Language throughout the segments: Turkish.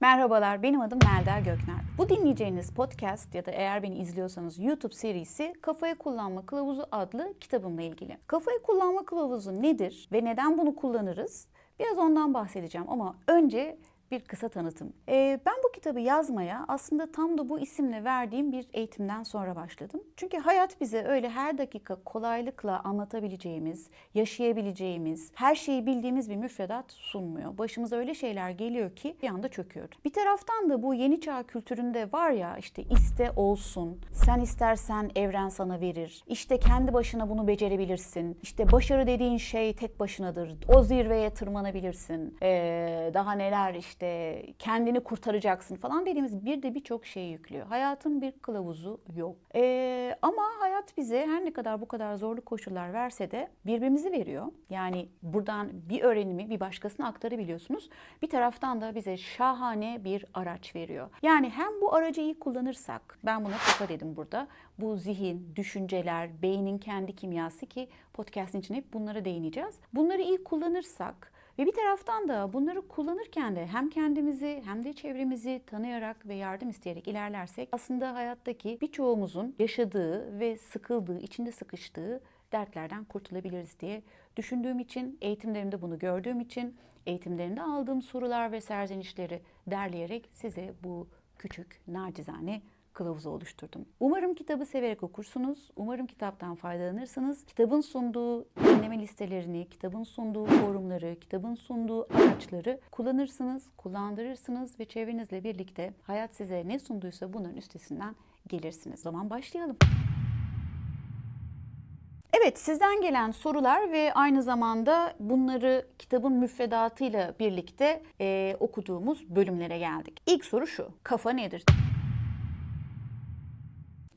Merhabalar, benim adım Melda Gökner. Bu dinleyeceğiniz podcast ya da eğer beni izliyorsanız YouTube serisi Kafayı Kullanma Kılavuzu adlı kitabımla ilgili. Kafayı Kullanma Kılavuzu nedir ve neden bunu kullanırız? Biraz ondan bahsedeceğim ama önce bir kısa tanıtım. Ee, ben bu kitabı yazmaya aslında tam da bu isimle verdiğim bir eğitimden sonra başladım. Çünkü hayat bize öyle her dakika kolaylıkla anlatabileceğimiz, yaşayabileceğimiz, her şeyi bildiğimiz bir müfredat sunmuyor. Başımıza öyle şeyler geliyor ki bir anda çöküyor. Bir taraftan da bu yeni çağ kültüründe var ya işte iste olsun, sen istersen evren sana verir, işte kendi başına bunu becerebilirsin, işte başarı dediğin şey tek başınadır, o zirveye tırmanabilirsin, ee, daha neler işte işte kendini kurtaracaksın falan dediğimiz bir de birçok şey yüklüyor. Hayatın bir kılavuzu yok. Ee, ama hayat bize her ne kadar bu kadar zorlu koşullar verse de birbirimizi veriyor. Yani buradan bir öğrenimi bir başkasına aktarabiliyorsunuz. Bir taraftan da bize şahane bir araç veriyor. Yani hem bu aracı iyi kullanırsak, ben buna kafa dedim burada. Bu zihin, düşünceler, beynin kendi kimyası ki podcast'in için hep bunlara değineceğiz. Bunları iyi kullanırsak ve bir taraftan da bunları kullanırken de hem kendimizi hem de çevremizi tanıyarak ve yardım isteyerek ilerlersek aslında hayattaki birçoğumuzun yaşadığı ve sıkıldığı, içinde sıkıştığı dertlerden kurtulabiliriz diye düşündüğüm için, eğitimlerimde bunu gördüğüm için, eğitimlerimde aldığım sorular ve serzenişleri derleyerek size bu küçük, nacizane kılavuzu oluşturdum. Umarım kitabı severek okursunuz. Umarım kitaptan faydalanırsınız. Kitabın sunduğu dinleme listelerini, kitabın sunduğu forumları, kitabın sunduğu araçları kullanırsınız, kullandırırsınız ve çevrenizle birlikte hayat size ne sunduysa bunun üstesinden gelirsiniz. O zaman başlayalım. Evet, sizden gelen sorular ve aynı zamanda bunları kitabın müfredatıyla birlikte e, okuduğumuz bölümlere geldik. İlk soru şu, kafa nedir?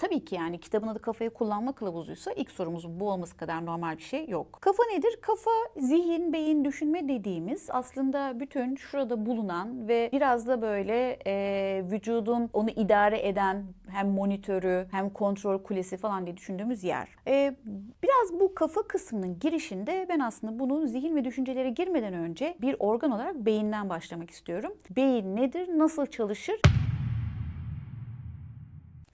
Tabii ki yani kitabın adı kafayı kullanma kılavuzuysa ilk sorumuzun bu olması kadar normal bir şey yok. Kafa nedir? Kafa, zihin, beyin, düşünme dediğimiz aslında bütün şurada bulunan ve biraz da böyle e, vücudun onu idare eden hem monitörü hem kontrol kulesi falan diye düşündüğümüz yer. E, biraz bu kafa kısmının girişinde ben aslında bunun zihin ve düşüncelere girmeden önce bir organ olarak beyinden başlamak istiyorum. Beyin nedir? Nasıl çalışır?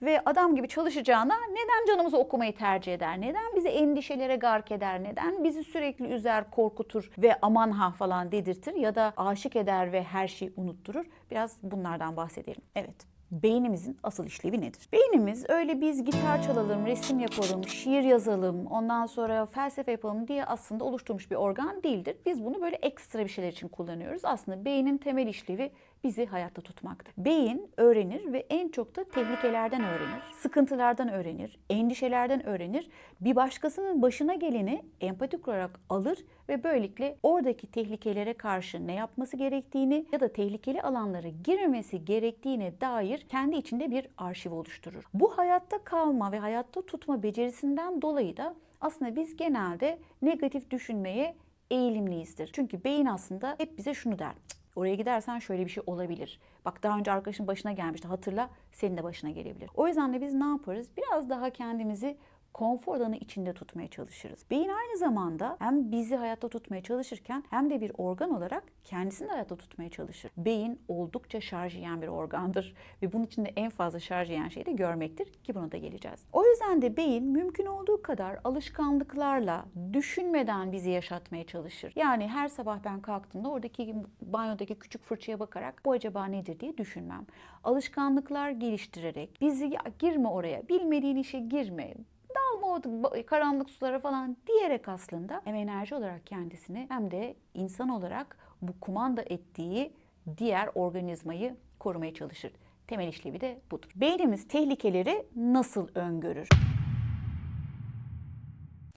Ve adam gibi çalışacağına neden canımızı okumayı tercih eder? Neden bizi endişelere gark eder? Neden bizi sürekli üzer, korkutur ve aman ha falan dedirtir ya da aşık eder ve her şeyi unutturur? Biraz bunlardan bahsedelim. Evet. Beynimizin asıl işlevi nedir? Beynimiz öyle biz gitar çalalım, resim yapalım, şiir yazalım, ondan sonra felsefe yapalım diye aslında oluşturmuş bir organ değildir. Biz bunu böyle ekstra bir şeyler için kullanıyoruz. Aslında beynin temel işlevi bizi hayatta tutmaktır. Beyin öğrenir ve en çok da tehlikelerden öğrenir, sıkıntılardan öğrenir, endişelerden öğrenir. Bir başkasının başına geleni empatik olarak alır ve böylelikle oradaki tehlikelere karşı ne yapması gerektiğini ya da tehlikeli alanlara girmemesi gerektiğine dair kendi içinde bir arşiv oluşturur. Bu hayatta kalma ve hayatta tutma becerisinden dolayı da aslında biz genelde negatif düşünmeye eğilimliyizdir. Çünkü beyin aslında hep bize şunu der. Oraya gidersen şöyle bir şey olabilir. Bak daha önce arkadaşın başına gelmişti hatırla senin de başına gelebilir. O yüzden de biz ne yaparız? Biraz daha kendimizi konfor alanı içinde tutmaya çalışırız. Beyin aynı zamanda hem bizi hayatta tutmaya çalışırken hem de bir organ olarak kendisini de hayatta tutmaya çalışır. Beyin oldukça şarj yiyen bir organdır ve bunun içinde en fazla şarj yiyen şey de görmektir ki buna da geleceğiz. O yüzden de beyin mümkün olduğu kadar alışkanlıklarla düşünmeden bizi yaşatmaya çalışır. Yani her sabah ben kalktığımda oradaki banyodaki küçük fırçaya bakarak bu acaba nedir diye düşünmem. Alışkanlıklar geliştirerek bizi girme oraya, bilmediğin işe girme, dalma o karanlık sulara falan diyerek aslında hem enerji olarak kendisini hem de insan olarak bu kumanda ettiği diğer organizmayı korumaya çalışır. Temel işlevi de budur. Beynimiz tehlikeleri nasıl öngörür?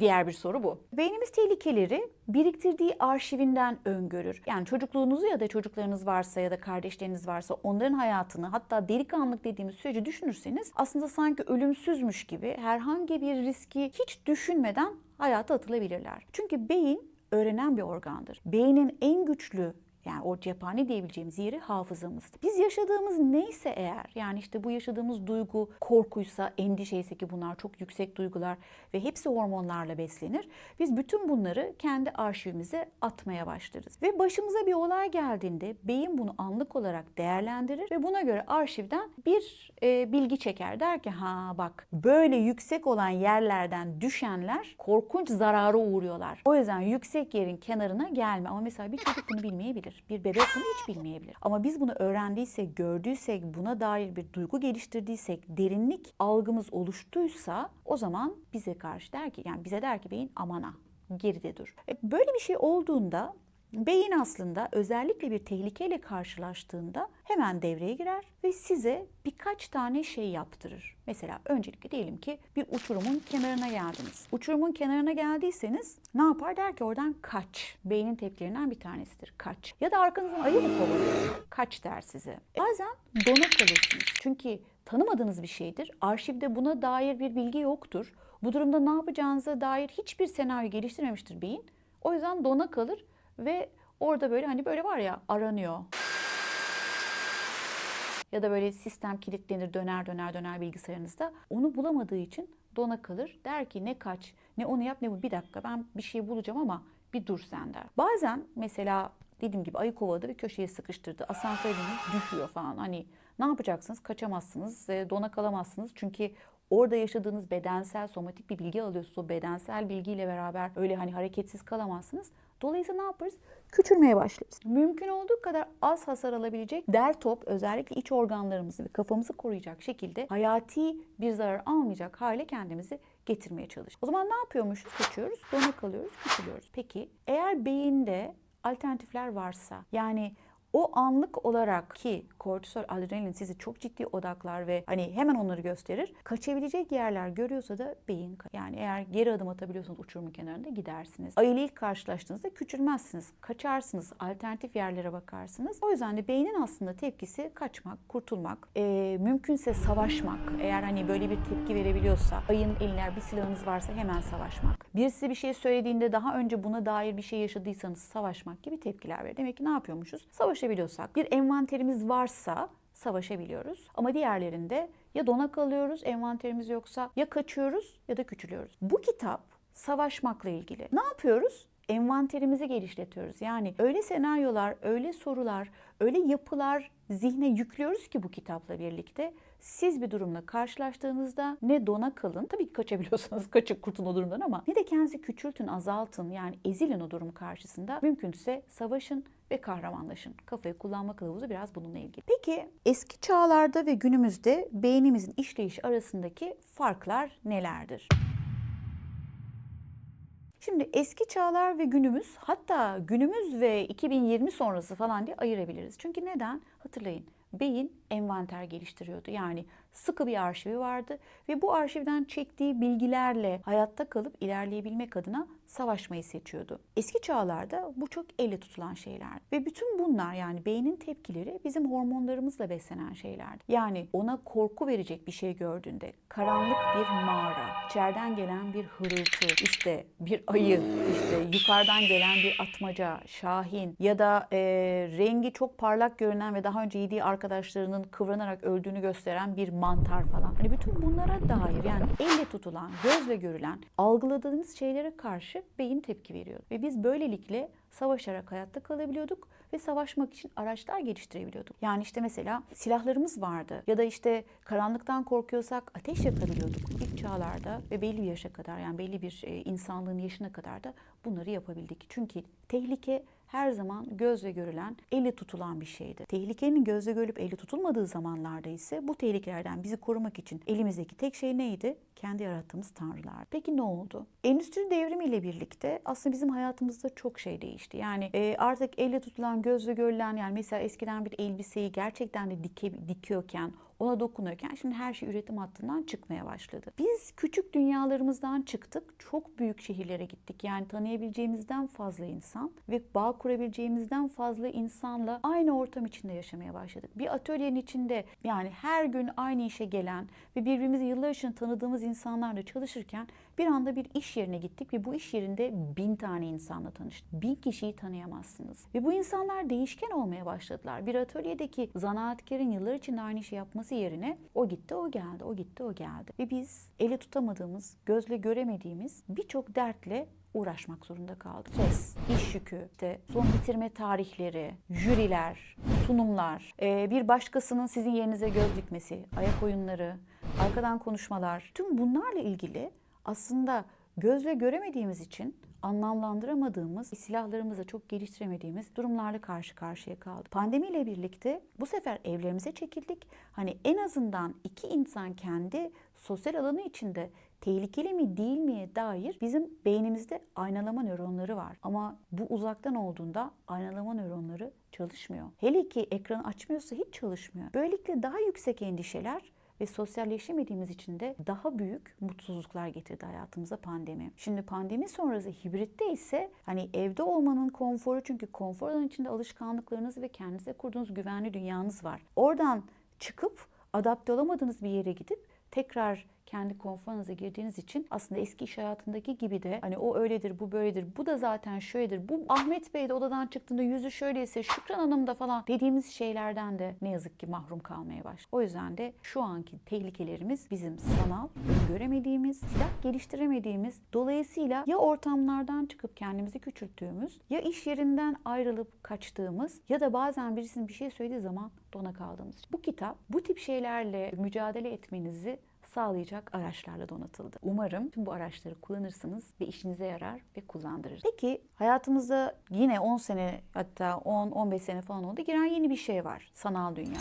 Diğer bir soru bu. Beynimiz tehlikeleri biriktirdiği arşivinden öngörür. Yani çocukluğunuzu ya da çocuklarınız varsa ya da kardeşleriniz varsa onların hayatını hatta delikanlılık dediğimiz süreci düşünürseniz aslında sanki ölümsüzmüş gibi herhangi bir riski hiç düşünmeden hayata atılabilirler. Çünkü beyin öğrenen bir organdır. Beynin en güçlü yani o cephane diyebileceğimiz yeri hafızamızdı. Biz yaşadığımız neyse eğer yani işte bu yaşadığımız duygu korkuysa, endişeyse ki bunlar çok yüksek duygular ve hepsi hormonlarla beslenir. Biz bütün bunları kendi arşivimize atmaya başlarız. Ve başımıza bir olay geldiğinde beyin bunu anlık olarak değerlendirir ve buna göre arşivden bir e, bilgi çeker. Der ki ha bak böyle yüksek olan yerlerden düşenler korkunç zarara uğruyorlar. O yüzden yüksek yerin kenarına gelme. Ama mesela bir çocuk bunu bilmeyebilir. Bir bebek bunu hiç bilmeyebilir. Ama biz bunu öğrendiysek, gördüysek, buna dair bir duygu geliştirdiysek, derinlik algımız oluştuysa o zaman bize karşı der ki yani bize der ki beyin amana geride dur. E, Böyle bir şey olduğunda beyin aslında özellikle bir tehlikeyle karşılaştığında hemen devreye girer ve size birkaç tane şey yaptırır. Mesela öncelikle diyelim ki bir uçurumun kenarına geldiniz. Uçurumun kenarına geldiyseniz ne yapar? Der ki oradan kaç. Beynin tepkilerinden bir tanesidir. Kaç. Ya da arkanızdan ayı mı kovalıyor? Kaç der size. Bazen dona kalırsınız. Çünkü tanımadığınız bir şeydir. Arşivde buna dair bir bilgi yoktur. Bu durumda ne yapacağınıza dair hiçbir senaryo geliştirmemiştir beyin. O yüzden dona kalır ve orada böyle hani böyle var ya aranıyor. Ya da böyle sistem kilitlenir döner döner döner bilgisayarınızda. Onu bulamadığı için dona kalır. Der ki ne kaç ne onu yap ne bu. Bir dakika ben bir şey bulacağım ama bir dur sen der. Bazen mesela dediğim gibi ayı kovaladı ve köşeye sıkıştırdı. Asansörünüz düşüyor falan. Hani ne yapacaksınız? Kaçamazsınız, e, dona kalamazsınız. Çünkü orada yaşadığınız bedensel, somatik bir bilgi alıyorsunuz. O bedensel bilgiyle beraber öyle hani hareketsiz kalamazsınız. Dolayısıyla ne yaparız? Küçülmeye başlarız. Mümkün olduğu kadar az hasar alabilecek der top özellikle iç organlarımızı ve kafamızı koruyacak şekilde hayati bir zarar almayacak hale kendimizi getirmeye çalış. O zaman ne yapıyormuşuz? Kaçıyoruz, dona kalıyoruz, küçülüyoruz. Peki eğer beyinde alternatifler varsa yani o anlık olarak ki kortisol, adrenalin sizi çok ciddi odaklar ve hani hemen onları gösterir. Kaçabilecek yerler görüyorsa da beyin yani eğer geri adım atabiliyorsanız uçurumun kenarında gidersiniz. Ayı ile ilk karşılaştığınızda küçülmezsiniz. Kaçarsınız. Alternatif yerlere bakarsınız. O yüzden de beynin aslında tepkisi kaçmak, kurtulmak, eee, mümkünse savaşmak. Eğer hani böyle bir tepki verebiliyorsa, ayın eline bir silahınız varsa hemen savaşmak. Birisi bir şey söylediğinde daha önce buna dair bir şey yaşadıysanız savaşmak gibi tepkiler verir. Demek ki ne yapıyormuşuz? Savaşabiliyorsak, bir envanterimiz varsa savaşabiliyoruz. Ama diğerlerinde ya dona kalıyoruz, envanterimiz yoksa ya kaçıyoruz ya da küçülüyoruz. Bu kitap savaşmakla ilgili. Ne yapıyoruz? Envanterimizi genişletiyoruz. Yani öyle senaryolar, öyle sorular, öyle yapılar zihne yüklüyoruz ki bu kitapla birlikte. Siz bir durumla karşılaştığınızda ne dona kalın, tabii ki kaçabiliyorsanız kaçın kurtun o durumdan ama ne de kendinizi küçültün, azaltın yani ezilin o durum karşısında. Mümkünse savaşın ve kahramanlaşın. Kafayı kullanma kılavuzu biraz bununla ilgili. Peki eski çağlarda ve günümüzde beynimizin işleyiş arasındaki farklar nelerdir? Şimdi eski çağlar ve günümüz hatta günümüz ve 2020 sonrası falan diye ayırabiliriz. Çünkü neden? Hatırlayın beyin envanter geliştiriyordu. Yani sıkı bir arşivi vardı ve bu arşivden çektiği bilgilerle hayatta kalıp ilerleyebilmek adına savaşmayı seçiyordu. Eski çağlarda bu çok elle tutulan şeyler ve bütün bunlar yani beynin tepkileri bizim hormonlarımızla beslenen şeylerdi. Yani ona korku verecek bir şey gördüğünde karanlık bir mağara, içeriden gelen bir hırıltı, işte bir ayı, işte yukarıdan gelen bir atmaca, şahin ya da e, rengi çok parlak görünen ve daha önce yediği arkadaşlarının kıvranarak öldüğünü gösteren bir mantar falan. Hani bütün bunlara dair yani elle tutulan, gözle görülen, algıladığınız şeylere karşı beyin tepki veriyor. Ve biz böylelikle savaşarak hayatta kalabiliyorduk ve savaşmak için araçlar geliştirebiliyorduk. Yani işte mesela silahlarımız vardı ya da işte karanlıktan korkuyorsak ateş yakabiliyorduk ilk çağlarda ve belli bir yaşa kadar yani belli bir e, insanlığın yaşına kadar da bunları yapabildik. Çünkü tehlike her zaman gözle görülen, elle tutulan bir şeydi. Tehlikenin gözle görülüp elle tutulmadığı zamanlarda ise bu tehlikelerden bizi korumak için elimizdeki tek şey neydi? Kendi yarattığımız tanrılar. Peki ne oldu? Endüstri devrimiyle birlikte aslında bizim hayatımızda çok şey değişti. Yani e, artık elle tutulan, gözle görülen yani mesela eskiden bir elbiseyi gerçekten de dike, dikiyorken ona dokunuyorken şimdi her şey üretim hattından çıkmaya başladı. Biz küçük dünyalarımızdan çıktık, çok büyük şehirlere gittik. Yani tanıyabileceğimizden fazla insan ve bağ kurabileceğimizden fazla insanla aynı ortam içinde yaşamaya başladık. Bir atölyenin içinde yani her gün aynı işe gelen ve birbirimizi yıllar için tanıdığımız insanlarla çalışırken Bir anda bir iş yerine gittik ve bu iş yerinde bin tane insanla tanıştık. Bin kişiyi tanıyamazsınız. Ve bu insanlar değişken olmaya başladılar. Bir atölyedeki zanaatkarın yıllar içinde aynı işi yapması yerine o gitti o geldi, o gitti o geldi. Ve biz ele tutamadığımız, gözle göremediğimiz birçok dertle uğraşmak zorunda kaldık. Stres, iş yükü, işte son bitirme tarihleri, jüriler, sunumlar, bir başkasının sizin yerinize göz dikmesi, ayak oyunları, arkadan konuşmalar. Tüm bunlarla ilgili aslında gözle göremediğimiz için anlamlandıramadığımız, silahlarımızı çok geliştiremediğimiz durumlarla karşı karşıya kaldık. Pandemiyle birlikte bu sefer evlerimize çekildik. Hani en azından iki insan kendi sosyal alanı içinde tehlikeli mi değil miye dair bizim beynimizde aynalama nöronları var. Ama bu uzaktan olduğunda aynalama nöronları çalışmıyor. Hele ki ekranı açmıyorsa hiç çalışmıyor. Böylelikle daha yüksek endişeler ve sosyalleşemediğimiz için de daha büyük mutsuzluklar getirdi hayatımıza pandemi. Şimdi pandemi sonrası hibritte ise hani evde olmanın konforu çünkü konfor alanı içinde alışkanlıklarınız ve kendinize kurduğunuz güvenli dünyanız var. Oradan çıkıp adapte olamadığınız bir yere gidip tekrar kendi konforunuza girdiğiniz için aslında eski iş hayatındaki gibi de hani o öyledir, bu böyledir, bu da zaten şöyledir. Bu Ahmet Bey de odadan çıktığında yüzü şöyleyse Şükran Hanım da falan dediğimiz şeylerden de ne yazık ki mahrum kalmaya başladı. O yüzden de şu anki tehlikelerimiz bizim sanal, göremediğimiz, silah geliştiremediğimiz, dolayısıyla ya ortamlardan çıkıp kendimizi küçülttüğümüz, ya iş yerinden ayrılıp kaçtığımız ya da bazen birisinin bir şey söylediği zaman dona kaldığımız. Bu kitap bu tip şeylerle mücadele etmenizi sağlayacak araçlarla donatıldı. Umarım tüm bu araçları kullanırsınız ve işinize yarar ve kullandırır. Peki hayatımızda yine 10 sene hatta 10-15 sene falan oldu giren yeni bir şey var. Sanal dünya.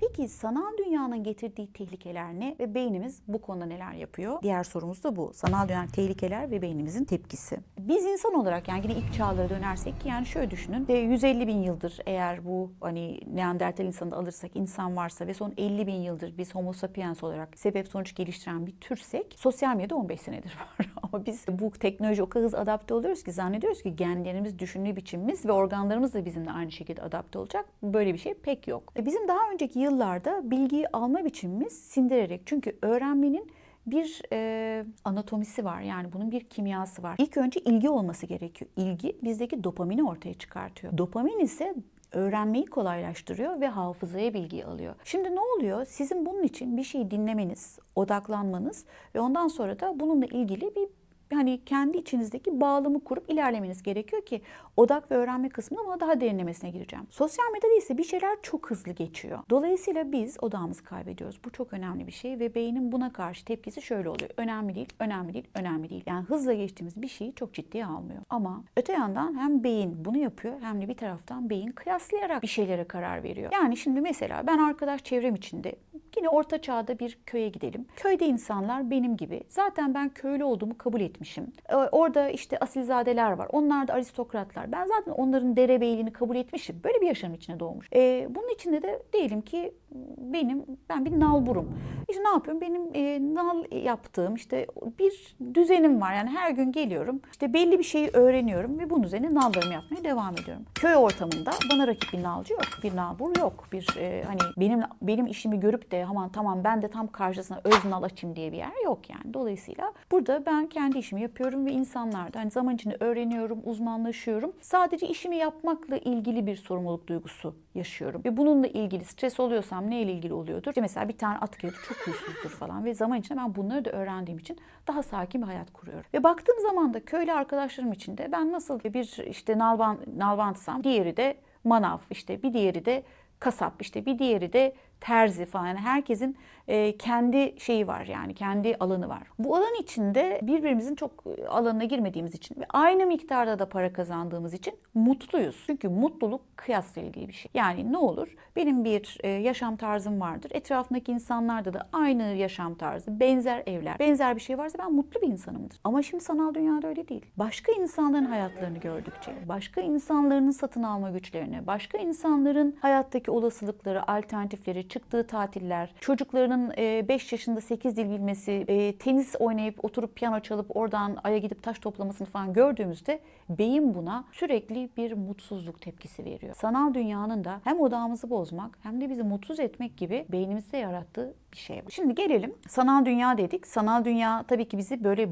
Peki sanal dünyanın getirdiği tehlikeler ne ve beynimiz bu konuda neler yapıyor? Diğer sorumuz da bu. Sanal dünyanın tehlikeler ve beynimizin tepkisi. Biz insan olarak yani yine ilk çağlara dönersek yani şöyle düşünün. Ve 150 bin yıldır eğer bu hani Neandertal insanı alırsak insan varsa ve son 50 bin yıldır biz homo sapiens olarak sebep sonuç geliştiren bir türsek sosyal medya 15 senedir var. Ama biz bu teknoloji o kadar hızlı adapte oluyoruz ki zannediyoruz ki genlerimiz, düşünme biçimimiz ve organlarımız da bizimle aynı şekilde adapte olacak. Böyle bir şey pek yok. E, Bizim daha önceki yıllarda bilgiyi alma biçimimiz sindirerek. Çünkü öğrenmenin bir e, anatomisi var yani bunun bir kimyası var. İlk önce ilgi olması gerekiyor. İlgi bizdeki dopamini ortaya çıkartıyor. Dopamin ise öğrenmeyi kolaylaştırıyor ve hafızaya bilgi alıyor. Şimdi ne oluyor? Sizin bunun için bir şeyi dinlemeniz, odaklanmanız ve ondan sonra da bununla ilgili bir hani kendi içinizdeki bağlamı kurup ilerlemeniz gerekiyor ki odak ve öğrenme kısmında buna daha derinlemesine gireceğim. Sosyal medyada ise bir şeyler çok hızlı geçiyor. Dolayısıyla biz odağımızı kaybediyoruz. Bu çok önemli bir şey ve beynin buna karşı tepkisi şöyle oluyor. Önemli değil, önemli değil, önemli değil. Yani hızla geçtiğimiz bir şeyi çok ciddiye almıyor. Ama öte yandan hem beyin bunu yapıyor hem de bir taraftan beyin kıyaslayarak bir şeylere karar veriyor. Yani şimdi mesela ben arkadaş çevrem içinde Yine orta çağda bir köye gidelim. Köyde insanlar benim gibi. Zaten ben köylü olduğumu kabul etmişim. Ee, Orada işte asilzadeler var. Onlar da aristokratlar. Ben zaten onların derebeyliğini kabul etmişim. Böyle bir yaşamın içine doğmuş. Ee, bunun içinde de diyelim ki benim ben bir nalburum. İşte ne yapıyorum? Benim e, nal yaptığım işte bir düzenim var. Yani her gün geliyorum. İşte belli bir şeyi öğreniyorum ve bunun üzerine nallarımı yapmaya devam ediyorum. Köy ortamında bana rakip bir nalcı yok. Bir nalbur yok. Bir e, hani benim benim işimi görüp de aman tamam ben de tam karşısına öz nal açayım diye bir yer yok yani. Dolayısıyla burada ben kendi işimi yapıyorum ve insanlarda hani zaman içinde öğreniyorum, uzmanlaşıyorum. Sadece işimi yapmakla ilgili bir sorumluluk duygusu yaşıyorum. Ve bununla ilgili stres oluyorsam neyle ilgili oluyordur? İşte mesela bir tane at geliyor çok huysuzdur falan ve zaman içinde ben bunları da öğrendiğim için daha sakin bir hayat kuruyorum. Ve baktığım zaman da köylü arkadaşlarım içinde ben nasıl bir işte nalban, nalbantısam diğeri de manav işte bir diğeri de kasap işte bir diğeri de terzi falan. Herkesin e, kendi şeyi var yani kendi alanı var. Bu alan içinde birbirimizin çok e, alanına girmediğimiz için ve aynı miktarda da para kazandığımız için mutluyuz. Çünkü mutluluk kıyasla ilgili bir şey. Yani ne olur benim bir e, yaşam tarzım vardır. Etrafındaki insanlarda da aynı yaşam tarzı, benzer evler, benzer bir şey varsa ben mutlu bir insanımdır. Ama şimdi sanal dünyada öyle değil. Başka insanların hayatlarını gördükçe, başka insanların satın alma güçlerini, başka insanların hayattaki olasılıkları, alternatifleri, çıktığı tatiller, çocuklarının 5 yaşında 8 dil bilmesi, e, tenis oynayıp oturup piyano çalıp oradan aya gidip taş toplamasını falan gördüğümüzde beyin buna sürekli bir mutsuzluk tepkisi veriyor. Sanal dünyanın da hem odağımızı bozmak hem de bizi mutsuz etmek gibi beynimizde yarattığı bir şey var. Şimdi gelelim sanal dünya dedik. Sanal dünya tabii ki bizi böyle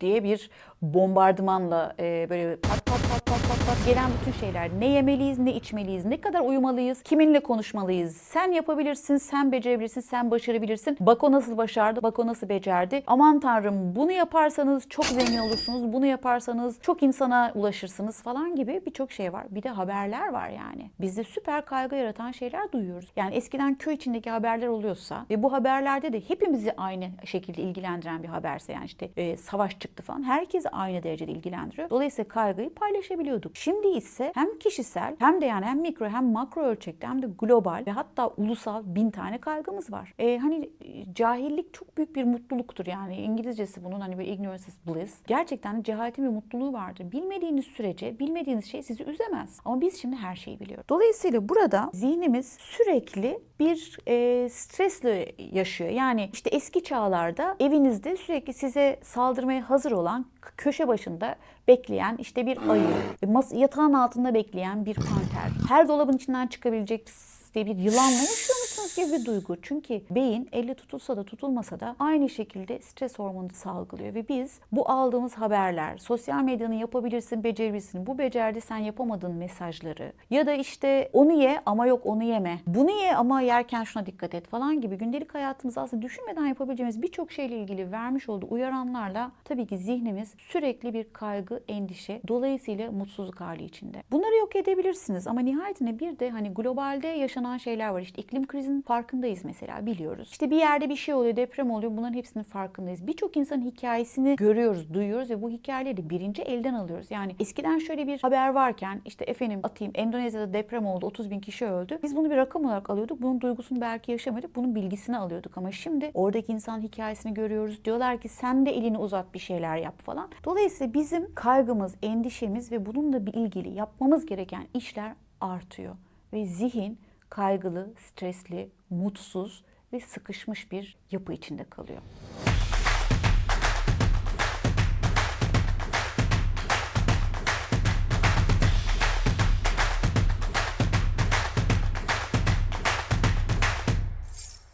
diye bir bombardımanla e, böyle pat pat pat pat pat pat gelen bütün şeyler. Ne yemeliyiz, ne içmeliyiz, ne kadar uyumalıyız, kiminle konuşmalıyız. Sen yapabilirsin, sen becerebilirsin, sen başarabilirsin. Bak o nasıl başardı, bak o nasıl becerdi. Aman tanrım bunu yaparsanız çok zengin olursunuz, bunu yaparsanız çok insana ulaşırsınız falan gibi birçok şey var. Bir de haberler var yani. Bizde süper kaygı yaratan şeyler duyuyoruz. Yani eskiden köy içindeki haberler oluyorsa ve bu haberlerde de hepimizi aynı şekilde ilgilendiren bir haberse yani işte e, savaş çıktı falan herkesi aynı derecede ilgilendiriyor. Dolayısıyla kaygıyı paylaşabiliyorduk. Şimdi ise hem kişisel hem de yani hem mikro hem makro ölçekte hem de global ve hatta ulusal bin tane kaygımız var. E, hani cahillik çok büyük bir mutluluktur yani İngilizcesi bunun hani böyle ignorance is bliss. Gerçekten cehaletin bir mutluluğu vardır. Bilmediğiniz sürece bilmediğiniz şey sizi üzemez. Ama biz şimdi her şeyi biliyoruz. Dolayısıyla burada zihnimiz sürekli bir e, stresle yaşıyor. Yani işte eski çağlarda evinizde sürekli size saldırmaya hazır olan köşe başında bekleyen işte bir ayı, mas- yatağın altında bekleyen bir panter, her dolabın içinden çıkabilecek diye bir yılanla yaşıyor musunuz gibi duygu. Çünkü beyin elle tutulsa da tutulmasa da aynı şekilde stres hormonu salgılıyor ve biz bu aldığımız haberler, sosyal medyanın yapabilirsin, becerebilirsin, bu becerdi sen yapamadığın mesajları ya da işte onu ye ama yok onu yeme, bunu ye ama yerken şuna dikkat et falan gibi gündelik hayatımızda aslında düşünmeden yapabileceğimiz birçok şeyle ilgili vermiş olduğu uyaranlarla tabii ki zihnimiz sürekli bir kaygı, endişe, dolayısıyla mutsuzluk hali içinde. Bunları yok edebilirsiniz ama nihayetinde bir de hani globalde yaşanan şeyler var. İşte iklim farkındayız mesela biliyoruz. İşte bir yerde bir şey oluyor, deprem oluyor. Bunların hepsinin farkındayız. Birçok insanın hikayesini görüyoruz, duyuyoruz ve bu hikayeleri birinci elden alıyoruz. Yani eskiden şöyle bir haber varken işte efendim atayım Endonezya'da deprem oldu, 30 bin kişi öldü. Biz bunu bir rakam olarak alıyorduk. Bunun duygusunu belki yaşamadık. Bunun bilgisini alıyorduk ama şimdi oradaki insan hikayesini görüyoruz. Diyorlar ki sen de elini uzat bir şeyler yap falan. Dolayısıyla bizim kaygımız, endişemiz ve bununla ilgili yapmamız gereken işler artıyor. Ve zihin kaygılı, stresli, mutsuz ve sıkışmış bir yapı içinde kalıyor.